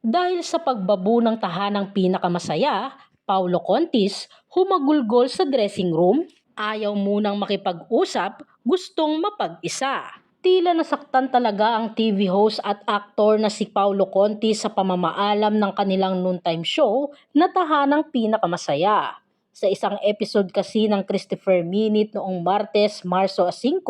Dahil sa pagbabu ng tahanang pinakamasaya, Paulo Contis humagulgol sa dressing room, ayaw munang makipag-usap, gustong mapag-isa. Tila nasaktan talaga ang TV host at aktor na si Paulo Contis sa pamamaalam ng kanilang noontime show na tahanang pinakamasaya. Sa isang episode kasi ng Christopher Minute noong Martes, Marso 5,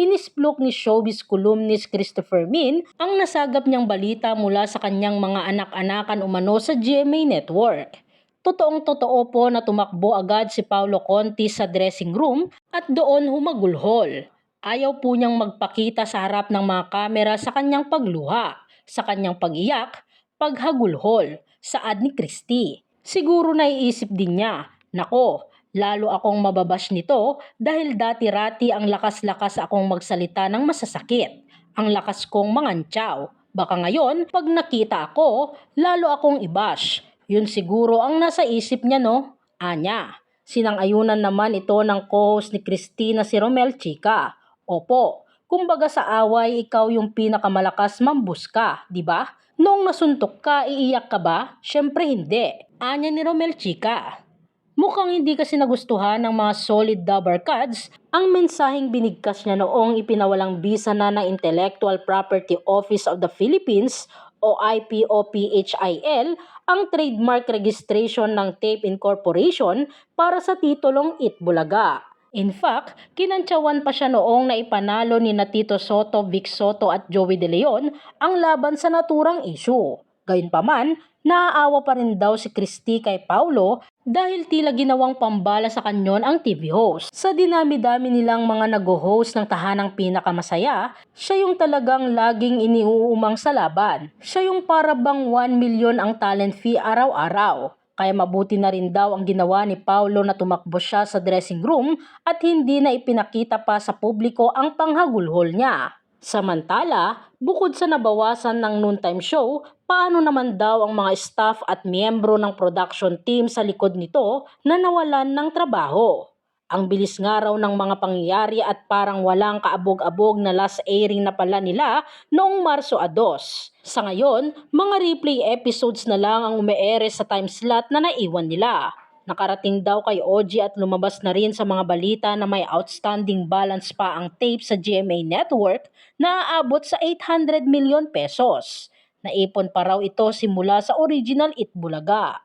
inisplok ni showbiz columnist Christopher Min ang nasagap niyang balita mula sa kanyang mga anak-anakan umano sa GMA Network. Totoong totoo po na tumakbo agad si Paulo Conti sa dressing room at doon humagulhol. Ayaw po niyang magpakita sa harap ng mga kamera sa kanyang pagluha, sa kanyang pagiyak, paghagulhol, saad ni Christy. Siguro naiisip din niya, nako, lalo akong mababash nito dahil dati-rati ang lakas-lakas akong magsalita ng masasakit. Ang lakas kong mangantyaw. Baka ngayon, pag nakita ako, lalo akong ibash. Yun siguro ang nasa isip niya no? Anya. Sinang-ayunan naman ito ng co-host ni Christina si Romel Chica. Opo, kumbaga sa away ikaw yung pinakamalakas mambus ka, di ba? Noong nasuntok ka, iiyak ka ba? Syempre hindi. Anya ni Romel Chica. Mukhang hindi kasi nagustuhan ng mga solid dabber cards ang mensaheng binigkas niya noong ipinawalang bisa na ng Intellectual Property Office of the Philippines o IPOPHIL ang trademark registration ng Tape Incorporation para sa titulong Itbulaga. In fact, kinantsawan pa siya noong naipanalo ni na Tito Soto, Vic Soto at Joey De Leon ang laban sa naturang issue. Gayunpaman, naaawa pa rin daw si Christy kay Paulo dahil tila ginawang pambala sa kanyon ang TV host. Sa dinami-dami nilang mga nag-host ng tahanang pinakamasaya, siya yung talagang laging iniuumang sa laban. Siya yung para bang 1 million ang talent fee araw-araw. Kaya mabuti na rin daw ang ginawa ni Paulo na tumakbo siya sa dressing room at hindi na ipinakita pa sa publiko ang panghagulhol niya. Samantala, bukod sa nabawasan ng noontime show, paano naman daw ang mga staff at miyembro ng production team sa likod nito na nawalan ng trabaho? Ang bilis nga raw ng mga pangyayari at parang walang kaabog-abog na last airing na pala nila noong Marso 2. Sa ngayon, mga replay episodes na lang ang umeere sa time slot na naiwan nila. Nakarating daw kay OG at lumabas na rin sa mga balita na may outstanding balance pa ang tape sa GMA Network na aabot sa 800 million pesos. Naipon pa raw ito simula sa original Itbulaga.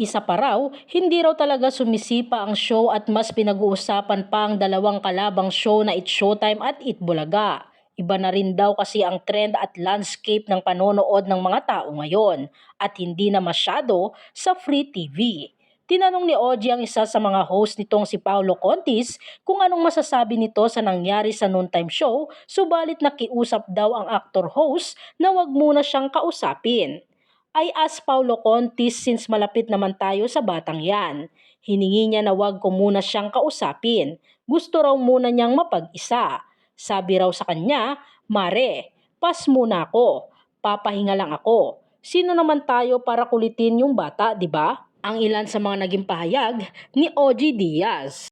Isa pa raw, hindi raw talaga sumisipa ang show at mas pinag-uusapan pa ang dalawang kalabang show na It Showtime at It Bulaga. Iba na rin daw kasi ang trend at landscape ng panonood ng mga tao ngayon at hindi na masyado sa free TV. Tinanong ni Oji ang isa sa mga host nitong si Paulo Contis kung anong masasabi nito sa nangyari sa noontime show subalit nakiusap daw ang actor-host na wag muna siyang kausapin. I asked Paulo Contis since malapit naman tayo sa batang yan. Hiningi niya na wag ko muna siyang kausapin. Gusto raw muna niyang mapag-isa. Sabi raw sa kanya, Mare, pas muna ako. Papahinga lang ako. Sino naman tayo para kulitin yung bata, di ba? Ang ilan sa mga naging pahayag ni OG Diaz.